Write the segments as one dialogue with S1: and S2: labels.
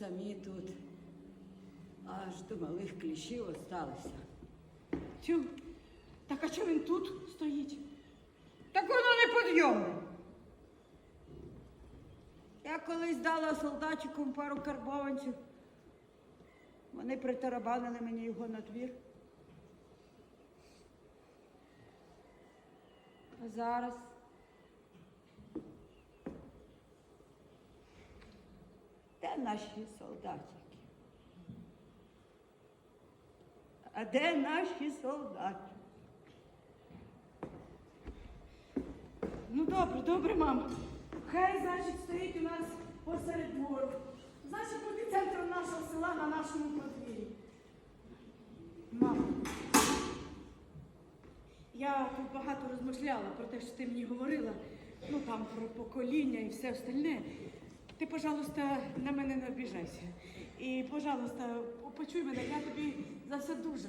S1: самі тут. Аж до малих кліщів осталися.
S2: Тю, так а чого він тут стоїть?
S1: Так воно не підйомне. Я колись дала солдатчикам пару карбованців. Вони притарабанили мені його на двір. А зараз. Де наші солдатики? А де наші солдати?
S2: Ну добре, добре, мама. Хай, значить, стоїть у нас посеред двору. Значить, буде центром нашого села на нашому подвір'ї. Мама. Я тут багато розмишляла про те, що ти мені говорила. Ну там про покоління і все остальне. Ти, пожалуйста, на мене не обіжайся. І, пожалуйста, почуй мене, я тобі за все дуже,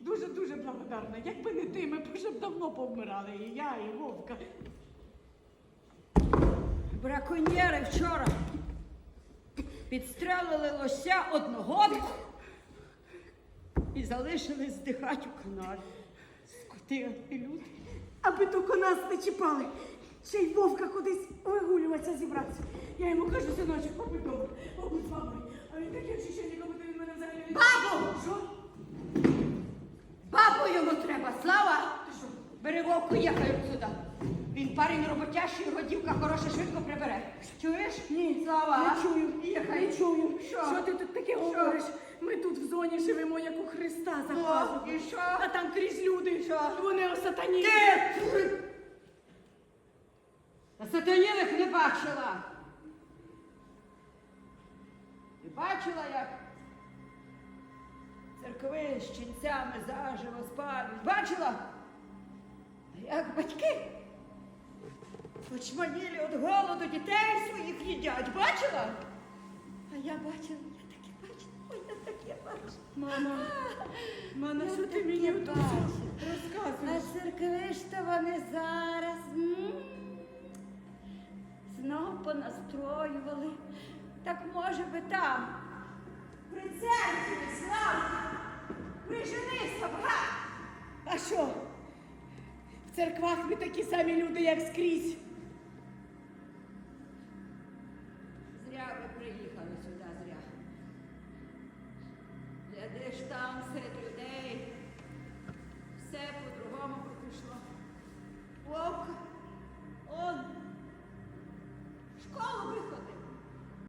S2: дуже, дуже благодарна. Якби не ти, ми б вже давно повмирали. І я, і Вовка.
S1: Браконьєри вчора підстрелили лося одного і залишили здихати у каналі. Скоти і люди.
S2: Аби тільки нас не чіпали. Ще й Вовка кудись вигулюватися зібрався. Я йому кажу, синочок, побудь добре, побудь з мамою. А він таке ще нікому він мене взагалі не
S1: Бабу!
S2: Що?
S1: Бабу йому треба, слава!
S2: Ти що?
S1: Бери вовку, їхай сюди. Він парень роботящий, його дівка хороша швидко прибере. Чуєш?
S2: Ні,
S1: Слава!
S2: не чую,
S1: Їхай.
S2: не чую.
S1: Що?
S2: ти тут таке говориш? Ми тут в зоні живемо, як у Христа за пазухою.
S1: і що?
S2: А там крізь люди.
S1: Що?
S2: Вони осатані.
S1: Ти! Сатанілих не бачила. Не бачила, як церкви з ченцями заживо спалюють. Бачила? Як батьки? Очманілі від голоду дітей своїх їдять. Бачила? А я бачила, я таке бачила, ой, я таке бачила.
S2: Мама, мама, що ти мені
S1: бачила. А
S2: розказуєш?
S1: церкви ж то вони зараз понастроювали. Так може би там. При церкві, Славку, приженися в га!
S2: А що? В церквах ми такі самі люди, як скрізь.
S1: Зря ви приїхали сюди, зря. Глядиш там серед людей. Все по-другому попішло.